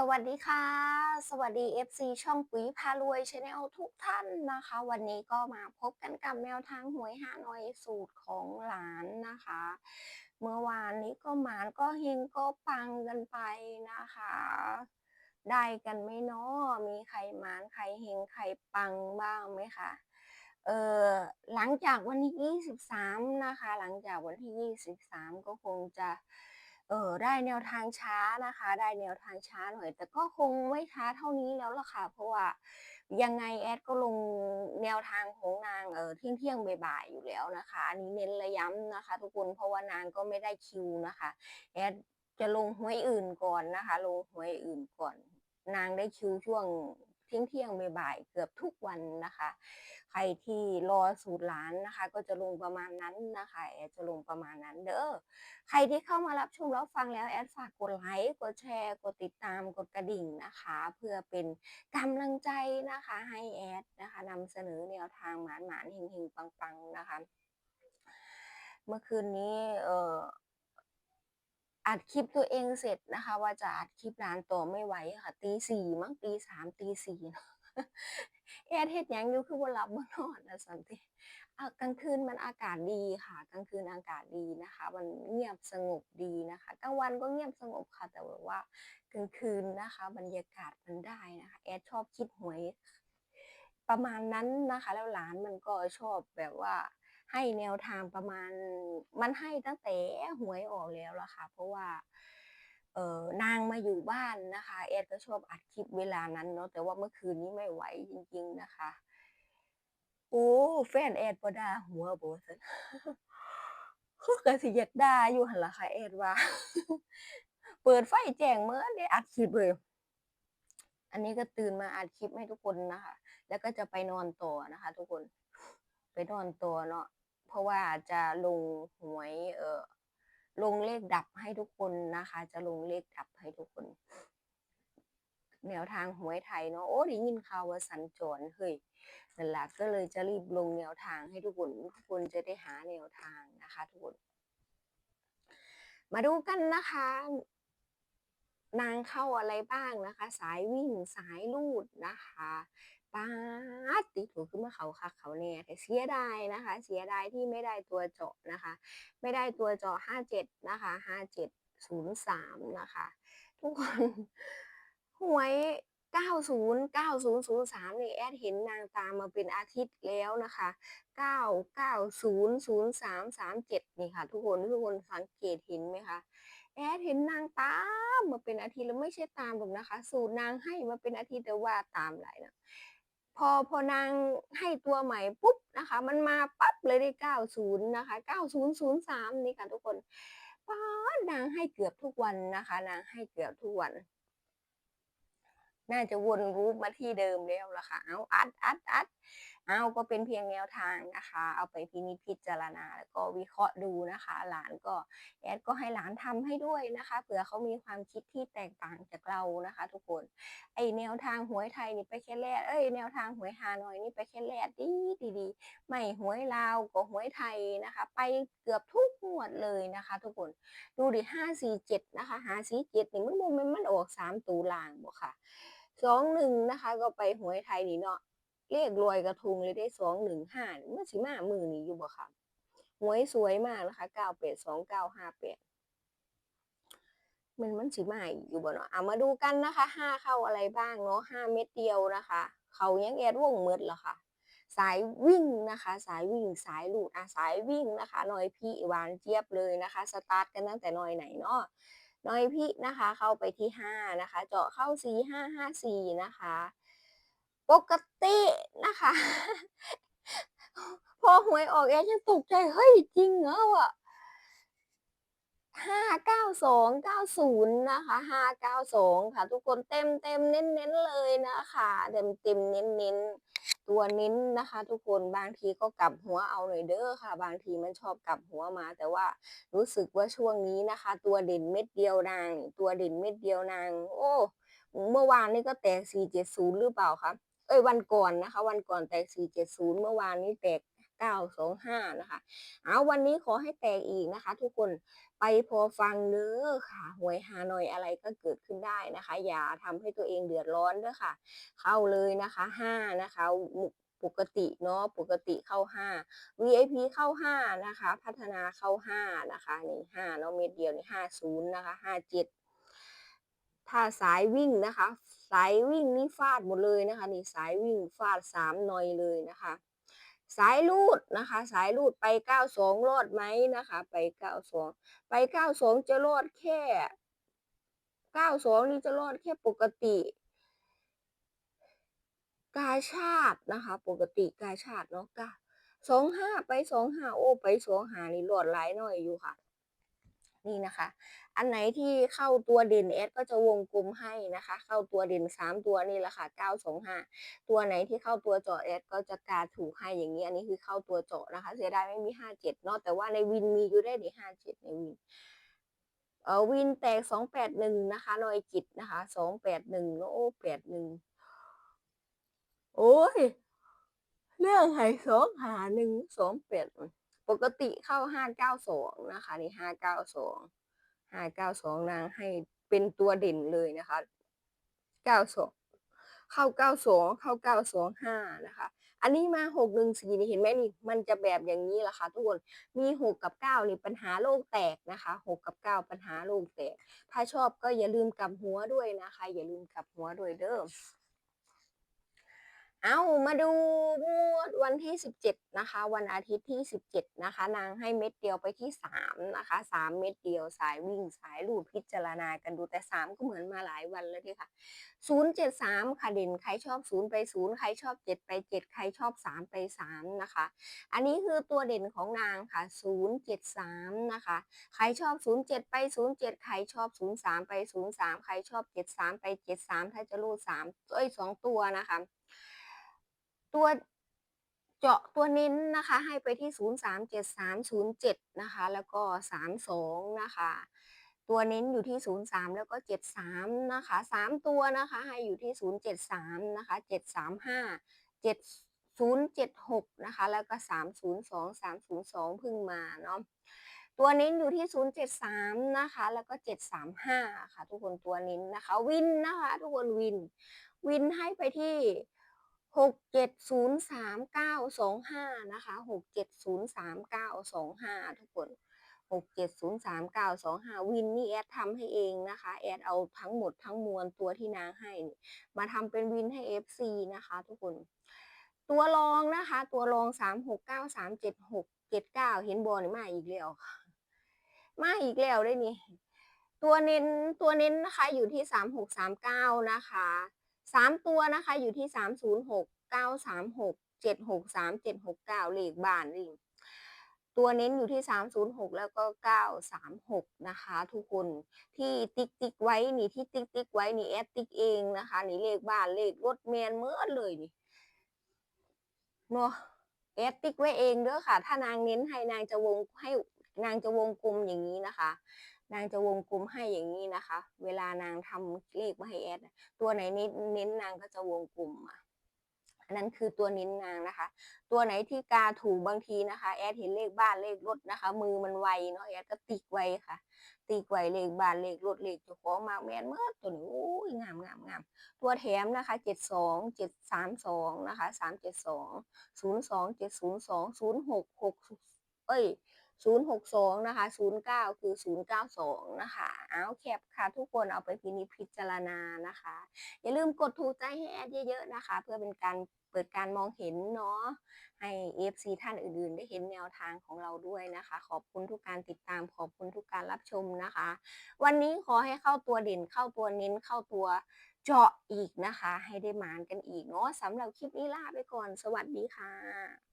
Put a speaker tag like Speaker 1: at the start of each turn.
Speaker 1: สวัสดีค่ะ สวัสดี FC ช่องปุ๋ยพารวยชาแนลทุกท่านนะคะ วันนี้ก็มาพบกันกับแนวทางหวยฮานอยสูตรของหลานนะคะ เมื่อวานนี้ก็หมานก็เฮงก็ปังกันไปนะคะ ได้กันไหมเนาะมีใครหมานใครเฮงใครปังบ้างไหมคะเออหลังจากวันที่ 23 นะคะ หลังจากวันที่ 23 ก็คงจะ เออได้แนวทางช้านะคะ ได้แนวทางช้าหน่อย แต่ก็คงไม่ช้าเท่านี้แล้วล่ะค่ะ เพราะว่ายังไงแอดก็ลงแนวทางของนางเออเที่ยงเที่ยงบ่ายๆอยู่แล้วนะคะอันนี้เน้นระย้ำนะคะ ทุกคนเพราะว่านางก็ไม่ได้คิวนะคะแอดจะลงหวยอื่นก่อนนะคะ ลงหวยอื่นก่อน นางได้คิวช่วงเที่ยงเที่ยงบ่ายๆเกือบทุกวันนะคะ ใครที่รอสูตรหลานนะคะ ก็จะลงประมาณนั้นนะคะแอดจะลงประมาณนั้นเด้อใครที่เข้ามารับชมรับฟังแล้วแอดฝากกดไลค์กดแชร์ กดติดตามกดกระดิ่งนะคะ เพื่อเป็นกำลังใจนะคะให้แอดนะคะนำเสนอแนวทางหมานหมานเฮงเฮงปังปังๆนะคะ เมื่อคืนนี้เอ่ออัดคลิปตัวเองเสร็จนะคะ ว่าจะอัดคลิปร้านต่อไม่ไหวค่ะตีสี่มั้งตีสามตีสี่ แอดเฮ็ดหยังอยู่คือบ่หลับบ่นอนนะสันติอ่ากลางคืนมันอากาศดีค่ะ กลางคืนอากาศดีนะคะ มันเงียบสงบดีนะคะกลางวันก็เงียบสงบค่ะ แต่ว่ากลางคืนนะคะ บรรยากาศมันได้นะคะแอดชอบคิดหวยประมาณนั้นนะคะ แล้วหลานมันก็ชอบแบบว่าให้แนวทางประมาณมันให้ตั้งแต่หวยออกแล้วล่ะค่ะ เพราะว่า ออนางมาอยู่บ้านนะคะแอดก็ชอบอัดคลิปเวลานั้นเนาะแต่ว่าเมื่อคืนนี้ไม่ไหวจริง ๆนะคะ โอ้แฟนแอดบ่ดาหัวบ่ซั้นก็สิอยากด่าอยู่หั่นล่ะค่ะแอดว่า เปิดไฟแจ้งเมิดเดะอัดคลิปเลย อันนี้ก็ตื่นมาอัดคลิปให้ทุกคนนะคะ แล้วก็จะไปนอนต่อนะคะ ทุกคน ไปนอนต่อเนาะเพราะว่าจะลงหวยเอ่อ ลงเลขดับให้ทุกคนนะคะ จะลงเลขดับให้ทุกคน แนวทางหวยไทยเนาะโอ้ได้ยินข่าวว่าสัญจรเฮ้ยนั่นล่ะก็เลยจะรีบลงแนวทางให้ทุกคนทุกคนจะได้หาแนวทางนะคะทุกคน มาดูกันนะคะ นางเข้าอะไรบ้างนะคะ สายวิ่งสายลูดนะคะ ป๊าดติโถคือมาเขาคักเขาแน่แท้เสียดายนะคะ เสียดายที่ไม่ได้ตัวเจาะนะคะ ไม่ได้ตัวเจาะ57นะคะ5703นย์สามนะคะ ทุกคนหวย90 9003นี่แอดเห็นนางตามมาเป็นอาทิตย์แล้วนะคะ9900337นี่ค่ะ ทุกคนทุกคนสังเกตเห็นไหมคะแอดเห็นนางตามมาเป็นอาทิตย์แล้วไม่ใช่ตามหรอกนะคะ สูตรนางให้มาเป็นอาทิตย์แต่ว่าตามหลายนะ พอพอนางให้ตัวใหม่ปุ๊บนะคะ มันมาปั๊บเลยได้90นะคะ9003นี่ค่ะทุกคนป้านางให้เกือบทุกวันนะคะ นางให้เกือบทุกวัน น่าจะวนรูปมาที่เดิมแล้วล่ะค่ะ เอาอัดอัดอัด เอาก็เป็นเพียงแนวทางนะคะ เอาไปพินิจพิจารณาแล้วก็วิเคราะห์ดูนะคะ หลานก็แอดก็ให้หลานทำให้ด้วยนะคะเผื่อเขามีความคิดที่แตกต่างจากเรานะคะ ทุกคนไอแนวทางหวยไทยนี่ไปแค่แลดเอ๊ยแนวทางหวยฮานอยนี่ไปแค่แลดดีดีไม่หวยลาวก็หวยไทยนะคะ ไปเกือบทุกงวดเลยนะคะ ทุกคนดูดิ547นะคะ547นี่มันบ่แม่นมันออก3ตัวล่างบ่ค่ะ21นะคะ ก็ไปหวยไทยนี่เนาะ เลขลอยกระทงเลยได้215มันสิมามือนี้อยู่บ่ค่ะหวยสวยมากนะคะ982958มันมันสิมาอยู่บ่เนาะเอามาดูกันนะคะ5เข้าอะไรบ้างเนาะ5เม็ดเดียวนะคะ เขายังแอดวงหมดล่ะค่ะสายวิ่งนะคะ สายวิ่งสายหลูดอ่าสายวิ่งนะคะน้อยพี่หวานเจี๊ยบเลยนะคะ สตาร์ตกันตั้งแต่น้อยไหนเนาะน้อยพี่นะคะ เข้าไปที่5นะคะ เจาะเข้า4554นะคะ ปกตินะคะ พอหวยออกแอดยังตกใจ เฮ้ย จริงเหรอวะ59290นย์นะคะ592ค่ะ ทุกคนเต็มๆเน้นๆเลยนะคะ เต็มๆเน้นๆตัวเน้นนะคะ ทุกคนบางทีก็กลับหัวเอาหน่อยเด้อค่ะ บางทีมันชอบกลับหัวมา แต่ว่ารู้สึกว่าช่วงนี้นะคะ ตัวเด่นเม็ดเดียวนาง ตัวเด่นเม็ดเดียวนาง โอ้ เมื่อวานนี้ก็แตก470หรือเปล่าคะ เอ๊ยวันก่อนนะคะ วันก่อนแตก 470 เมื่อวานนี้แตก 925 นะคะ เอาวันนี้ขอให้แตกอีกนะคะ ทุกคนไปพอฟังเด้อค่ะหวยฮานอยอะไรก็เกิดขึ้นได้นะคะ อย่าทำให้ตัวเองเดือดร้อนเด้อค่ะ เข้าเลยนะคะห้านะคะปกติเนาะปกติเข้าห้า VIP เข้าห้านะคะ พัฒนาเข้าห้านะคะนี่ห้าเนาะเม็ดเดียวนี่ห้าศูนย์นะคะห้าเจ็ด ถ้าสายวิ่งนะคะ สายวิ่งนี่ฟาดหมดเลยนะคะนี่สายวิ่งฟาดสามหน่อยเลยนะคะ สายลูดนะคะ สายลูดไปเก้าสองรอดไหมนะคะ ไปเก้าสองไปเก้าสองจะรอดแค่เก้าสองนี่จะรอดแค่ปกติ กาชาตินะคะ ปกติกาชาติเนาะกาสองห้าไปสองห้าโอ้ไปสองห้านี่รอดหลายหน่อยอยู่ค่ะ นี่นะคะ อันไหนที่เข้าตัวเด่นแอดก็จะวงกลมให้นะคะ เข้าตัวเด่นสามตัวนี่แหละค่ะเก้าสองห้าตัวไหนที่เข้าตัวเจาะแอดก็จะกาถูกให้อย่างนี้ อันนี้คือเข้าตัวเจาะนะคะ เสียดายไม่มีห้าเจ็ดเนาะแต่ว่าในวินมีอยู่ได้ดีห้าเจ็ดในวินเออวินแตกสองแปดหนึ่งนะคะนอยจิตนะคะสองแปดหนึ่งโอ้แปดหนึ่งโอ้ยเรื่องไห้สองหาหนึ่งสองแปด ปกติเข้าห้าเก้าสองนะคะนี่ห้าเก้าสองห้าเก้าสองนางให้เป็นตัวเด่นเลยนะคะเก้าสองเข้าเก้าสองเข้าเก้าสองห้านะคะ อันนี้มาหกหนึ่งสี่นี่เห็นไหมนี่มันจะแบบอย่างนี้แหละค่ะทุกคนมีหกกับเก้านี่ปัญหาโลกแตกนะคะหกกับเก้าปัญหาโลกแตก ถ้าชอบก็อย่าลืมกลับหัวด้วยนะคะ อย่าลืมกลับหัวด้วยเด้อ เอามาดูงวดวันที่ 17 นะคะ วันอาทิตย์ที่ 17 นะคะ นางให้เม็ดเดียวไปที่3นะคะ3เม็ดเดียวสายวิ่งสายลูดพิจารณากันดูแต่ 3 ก็เหมือนมาหลายวันแล้วที่ค่ะ 073 ค่ะเด่นใครชอบ 0 ไป 0 ใครชอบ 7 ไป 7 ใครชอบ 3 ไป 3 นะคะ อันนี้คือตัวเด่นของนางค่ะ 073 นะคะ ใครชอบ 07 ไป 07 ใครชอบ 03 ไป 03 ใครชอบ 73 ไป 73 ถ้าจะรูด3เอ้ย2ตัวนะคะ ตัวเจาะตัวเน้นนะคะ ให้ไปที่ 037307 นะคะ แล้วก็ 32 นะคะ ตัวเน้นอยู่ที่ 03 แล้วก็ 73 นะคะ 3 ตัวนะคะ ให้อยู่ที่ 073 นะคะ 735 7076 นะคะ แล้วก็ 302 302 พึ่งมาเนาะตัวเน้นอยู่ที่ 073 นะคะ แล้วก็ 735 ค่ะ ทุกคนตัวเน้นนะคะ วินนะคะ ทุกคนวิน วินให้ไปที่ หกเจ็ดศูนย์สามเก้าสองห้านะคะหกเจ็ดศูนย์สามเก้าสองห้าทุกคนหกเจ็ดศูนย์สามเก้าสองห้าวินนี่แอดทำให้เองนะคะ แอดเอาทั้งหมดทั้งมวลตัวที่นางให้มาทำเป็นวินให้เอฟซีนะคะ ทุกคน ตัวรองนะคะ ตัวรองสามหกเก้าสามเจ็ดหกเจ็ดเก้าเห็นบอลมาอีกแล้วมาอีกแล้วได้นี่ตัวเน้นตัวเน้นนะคะอยู่ที่สามหกสามเก้านะคะ สามตัวนะคะอยู่ที่สามศูนย์หกเก้าสามหกเจ็ดหกสามเจ็ดหกเก้าเลขบ้านนี่ตัวเน้นอยู่ที่สามศูนย์หกแล้วก็เก้าสามหกนะคะ ทุกคนที่ติ๊กติ๊กไว้นี่ที่ติ๊กติ๊กไว้นี่แอดติ๊กเองนะคะ นี่เลขบ้านเลขรถแมนเมื่อเลยนี่เนาะแอดติ๊กไว้เองเด้อค่ะ ถ้านางเน้นให้นางจะวงให้นางจะวงกลมอย่างนี้นะคะ นางจะวงกลมให้อย่างนี้นะคะ เวลานางทำเลขมาให้แอดตัวไหนเน้นเน้นนางก็จะวงกลมอะอันนั้นคือตัวเน้นนางนะคะ ตัวไหนที่กาถูกบางทีนะคะ แอดเห็นเลขบ้านเลขรถนะคะ มือมันไวเนาะแอดก็ติกไวค่ะ ติกไวเลขบ้านเลขรถเลขจ้าของมาแมนเมื่อตัวนี้โอ้ยงามงามงามตัวแถมนะคะเจ็ดสองเจ็ดสามสองนะคะสามเจ็ดสองศูนย์สองเจ็ดศูนย์สองศูนย์หกหกเอ้ย 062 นะคะ 09 คือ 092 นะคะ เอาแคปค่ะ ทุกคนเอาไปพินิจพิจารณานะคะ อย่าลืมกดถูกใจให้แอดเยอะๆนะคะ เพื่อเป็นการเปิดการมองเห็นเนาะ ให้ FC ท่านอื่นๆ ได้เห็นแนวทางของเราด้วยนะคะ ขอบคุณทุกการติดตาม ขอบคุณทุกการรับชมนะคะ วันนี้ขอให้เข้าตัวเด่น เข้าตัวเน้น เข้าตัวเจาะอีกนะคะ ให้ได้มานกันอีกเนาะสำหรับคลิปนี้ลาไปก่อน สวัสดีค่ะ